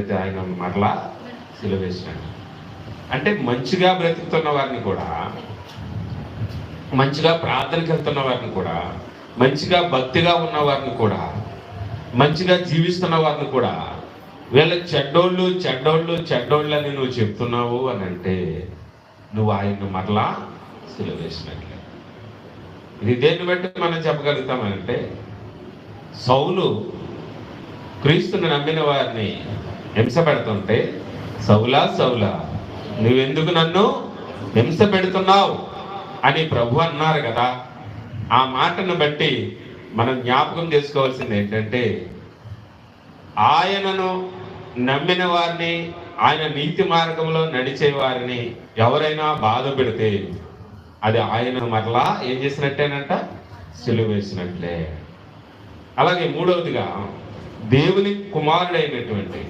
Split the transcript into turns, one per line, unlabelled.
అయితే ఆయన మరలా సిలువేసినాడు అంటే మంచిగా బ్రతుకుతున్న వారిని కూడా మంచిగా ప్రార్థనకి వెళ్తున్న వారిని కూడా మంచిగా భక్తిగా ఉన్న వారిని కూడా మంచిగా జీవిస్తున్న వారిని కూడా వీళ్ళ చెడ్డోళ్ళు చెడ్డోళ్ళు చెడ్డోళ్ళు అని నువ్వు చెప్తున్నావు అని అంటే నువ్వు ఆయన్ను మరలా సిలువేసినట్లే ఇది దేన్ని బట్టి మనం చెప్పగలుగుతామంటే సౌలు క్రీస్తుని నమ్మిన వారిని హింస పెడుతుంటే సౌలా సౌలా నువ్వెందుకు నన్ను హింస పెడుతున్నావు? అని ప్రభు అన్నారు కదా. ఆ మాటను బట్టి మనం జ్ఞాపకం చేసుకోవాల్సింది ఏంటంటే ఆయనను నమ్మిన వారిని ఆయన నీతి మార్గంలో నడిచే వారిని ఎవరైనా బాధ పెడితే అది ఆయన మరలా ఏం చేసినట్టేనంట? సిలువ వేసినట్లే. అలాగే మూడవదిగా దేవుని కుమారుడైనటువంటి